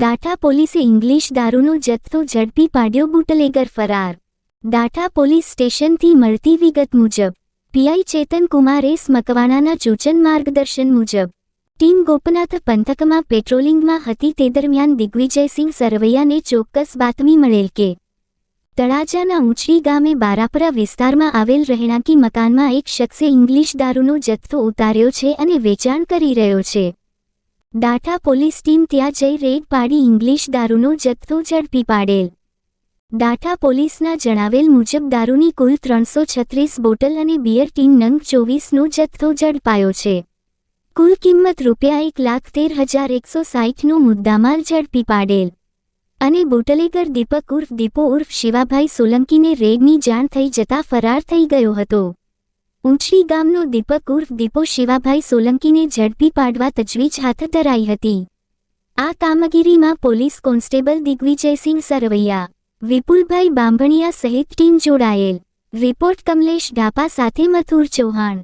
દાઠા પોલીસે ઇંગ્લિશ દારૂનો જથ્થો ઝડપી પાડ્યો બુટલેગર ફરાર. દાઠા પોલીસ સ્ટેશનથી મળતી વિગત મુજબ, પીઆઈ ચેતન કુમાર એસ મકવાણાના માર્ગદર્શન મુજબ, ટીમ ગોપનાથ પંથકમાં પેટ્રોલિંગમાં હતી તે દરમિયાન દિગ્વિજયસિંહ સરવૈયાને ચોક્કસ બાતમી મળેલ કે, તળાજાના ઊંચડી ગામે બારાપરા વિસ્તારમાં આવેલ રહેણાંકી મકાનમાં એક શખ્સે ઇંગ્લિશ દારૂનો જથ્થો ઉતાર્યો છે અને વેચાણ કરી રહ્યો છે. દાઠા પોલીસ ટીમ ત્યાં જઈ રેડ પાડી ઇંગ્લિશ દારૂનો જથ્થો ઝડપી પાડેલ. દાઠા પોલીસના જણાવેલ મુજબ દારૂની કુલ ત્રણસો છત્રીસ બોટલ અને બિયર ટીન નંગ ચોવીસનો જથ્થો ઝડપાયો છે. કુલ કિંમત રૂપિયા એક લાખ તેર હજાર એકસો સાહીઠનો મુદ્દામાલ ઝડપી પાડેલ. અને બોટલેગર દીપક ઉર્ફ દીપો ઉર્ફ શિવાભાઈ સોલંકીને રેડની જાણ થઈ જતા ફરાર થઈ ગયો હતો. ઊંચડી ગામનો દીપક ઉર્ફ દીપો શિવાભાઈ સોલંકીને ઝડપી પાડવા તજવીજ હાથ ધરાઈ હતી. આ કામગીરીમાં પોલીસ કોન્સ્ટેબલ દિગ્વિજયસિંહ સરવૈયા, વિપુલભાઈ બાંભણિયા સહિત ટીમ જોડાયેલ. રિપોર્ટ કમલેશ ઢાપા સાથે મથુર ચૌહાણ.